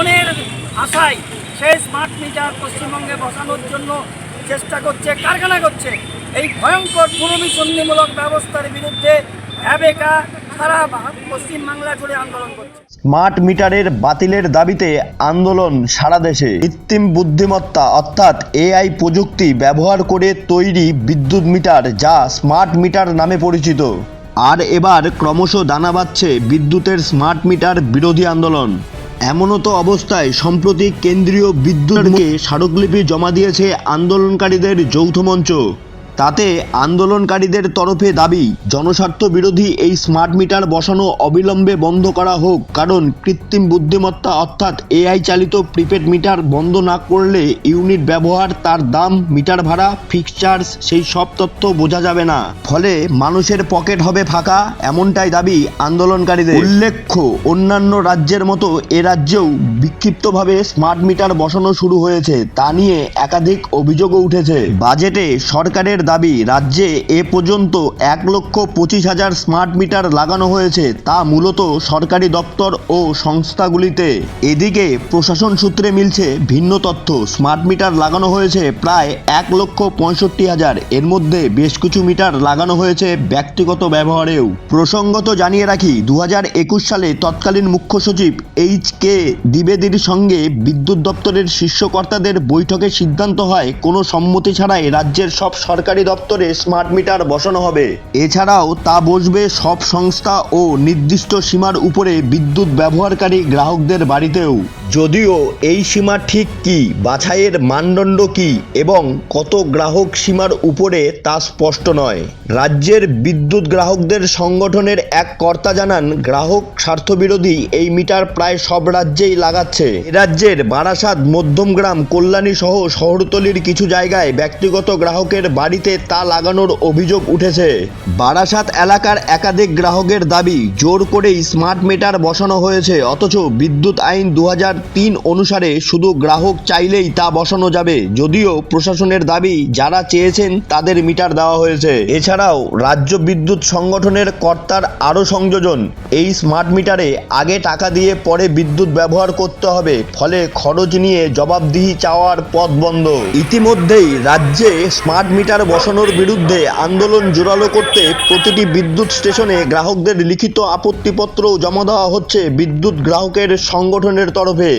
মনের আশায় সেই স্মার্ট মিটার পশ্চিমবঙ্গে বসানোর জন্য চেষ্টা করছে, কারখানা করছে। এই ভয়ঙ্কর পুনর্বিসন্ধিমূলক ব্যবস্থার বিরুদ্ধে অ্যাবেকা সারা পশ্চিমবাংলা জুড়ে আন্দোলন করছে। স্মার্ট মিটারের বাতিলের দাবিতে আন্দোলন সারা দেশে। কৃত্রিম বুদ্ধিমত্তা অর্থাৎ এআই প্রযুক্তি ব্যবহার করে তৈরি বিদ্যুৎ মিটার যা স্মার্ট মিটার নামে পরিচিত। আর এবার ক্রমশ দানা বাঁধছে বিদ্যুতের স্মার্ট মিটার বিরোধী আন্দোলন। এমনও তো অবস্থায় সম্প্রতি কেন্দ্রীয় বিদ্যুৎকে স্মারকলিপি জমা দিয়েছে আন্দোলনকারীদের যৌথ মঞ্চ। তাতে আন্দোলনকারীদের তরফে দাবি, জনস্বার্থ বিরোধী এই স্মার্ট মিটার বসানো অবিলম্বে বন্ধ করা হোক, কারণ কৃত্রিম বুদ্ধিমত্তা অর্থাৎ এআই চালিত প্রিপেড মিটার বন্ধ না করলে ইউনিট ব্যবহার, তার দাম, মিটার ভাড়া ফিক্স চার্জ সেই সব তথ্য বোঝা যাবে না। ফলে মানুষের পকেট হবে ফাঁকা, এমনটাই দাবি আন্দোলনকারীদের। উল্লেখ্য, অন্যান্য রাজ্যের মতো এ রাজ্যেও বিক্ষিপ্তভাবে স্মার্ট মিটার বসানো শুরু হয়েছে, তা নিয়ে একাধিক অভিযোগও উঠেছে। বাজেটে সরকারের দাবি, রাজ্যে এ পর্যন্ত এক লক্ষ পঁচিশ হাজার স্মার্ট মিটার লাগানো হয়েছে, তা মূলত সরকারি দপ্তর ও সংস্থাগুলিতে। এদিকে প্রশাসন সূত্রে মিলছে, ভিন্ন তথ্য, স্মার্ট মিটার লাগানো হয়েছে প্রায় এক লক্ষ পঁয়ষট্টি হাজার। এর মধ্যে বেশ কিছু মিটার লাগানো হয়েছে ব্যক্তিগত ব্যবহারেও। প্রসঙ্গত জানিয়ে রাখি দু হাজার একুশ সালে তৎকালীন মুখ্য সচিব এইচ কে দ্বিবেদীর সঙ্গে বিদ্যুৎ দপ্তরের শীর্ষকর্তাদের বৈঠকে সিদ্ধান্ত হয়, কোনো সম্মতি ছাড়াই রাজ্যের সব সরকারি দপ্তরে স্মার্ট মিটার বসানো হবে। এছাড়াও তা বসবে সব সংস্থা ও নির্দিষ্ট সীমার উপরে বিদ্যুৎ ব্যবহারকারী গ্রাহকদের বাড়িতেও। যদিও এই সীমা ঠিক কি, বাছাইয়ের মানদণ্ড কি এবং কত গ্রাহক সীমার উপরে তা স্পষ্ট নয়। রাজ্যের বিদ্যুৎ গ্রাহকদের সংগঠনের এক কর্তা জানান, গ্রাহক স্বার্থবিরোধী এই মিটার প্রায় সব রাজ্যেই লাগাচ্ছে। রাজ্যের বারাসাত, মধ্যমগ্রাম, কল্যাণী সহ শহরতলির কিছু জায়গায় ব্যক্তিগত গ্রাহকের বাড়িতে তা লাগানোর অভিযোগ উঠেছে। বারাসাত এলাকার একাধিক গ্রাহকের দাবি, জোর করেই স্মার্ট মিটার বসানো হয়েছে, অথচ বিদ্যুৎ আইন দু অনুসারে শুধু গ্রাহক চাইলেই তা বসানো যাবে। যদিও প্রশাসনের দাবি, যারা চেয়েছেন তাদের মিটার দেওয়া হয়েছে। এছাড়াও রাজ্য বিদ্যুৎ সংগঠনের কর্তার আরও সংযোজন, এই স্মার্ট মিটারে আগে টাকা দিয়ে পরে বিদ্যুৎ ব্যবহার করতে হবে, ফলে খরচ নিয়ে জবাবদিহি চাওয়ার পথ বন্ধ। ইতিমধ্যেই রাজ্যে স্মার্ট মিটার বসানোর বিরুদ্ধে আন্দোলন জোরালো করতে প্রতিটি বিদ্যুৎ স্টেশনে গ্রাহকদের লিখিত আপত্তিপত্র জমা দেওয়া হচ্ছে বিদ্যুৎ গ্রাহকের সংগঠনের তরফে।